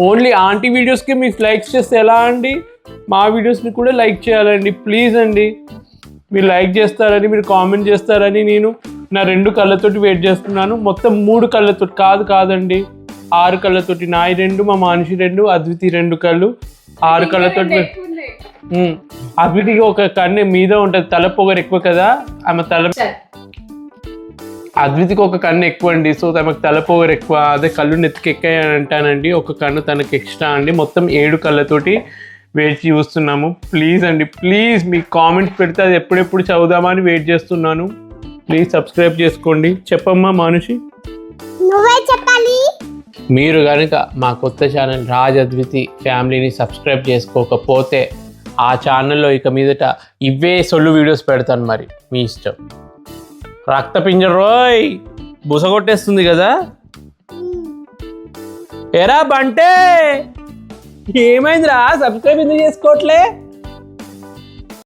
Only aunty వీడియోస్కి మీకు likes చేస్తే ఎలా అండి? మా వీడియోస్ని కూడా లైక్ చేయాలండి ప్లీజ్ అండి. మీరు లైక్ చేస్తారని మీరు కామెంట్ చేస్తారని నేను నా రెండు కళ్ళతోటి వెయిట్ చేస్తున్నాను. మొత్తం మూడు కళ్ళతోటి కాదు కాదండి. ఆరు కళ్ళతోటి నాయి రెండు మా మనిషి రెండు అద్వితి రెండు కళ్ళు. ఆరు కళ్ళతోటి. అద్వితికి ఒక కన్ను మీద ఉంటుంది తల పొగరు ఎక్కువ కదా? ఆమె తల అద్వితికి ఒక కన్ను ఎక్కువ అండి సో తనకు తల పొగరు ఎక్కువ. అదే కళ్ళు నెత్తికి ఎక్కాయి అని అంటానండి ఒక కన్ను తనకి ఎక్స్ట్రా అండి. మొత్తం ఏడు కళ్ళతోటి వేచి చూస్తున్నాము. ప్లీజ్ అండి ప్లీజ్ మీ కామెంట్స్ పెడితే అది ఎప్పుడెప్పుడు చదువుదామని వెయిట్ చేస్తున్నాను. ప్లీజ్ సబ్స్క్రైబ్ చేసుకోండి. చెప్పమ్మా మనిషి. నువ్వే చెప్పాలి. మీరు కనుక మా కొత్త ఛానల్ రాజ్ అద్వితి ఫ్యామిలీని సబ్స్క్రైబ్ చేసుకోకపోతే ఆ ఛానల్లో ఇక మీదట ఇవే సొల్లు వీడియోస్ పెడతాను మరి. మీ ఇష్టం. రక్తపింజ రోయ్ బుసగొట్టేస్తుంది కదా? ఎరా బంటే? ఏమైందిరా? సబ్స్క్రైబ్ ఎందుకు చేసుకోవట్లే?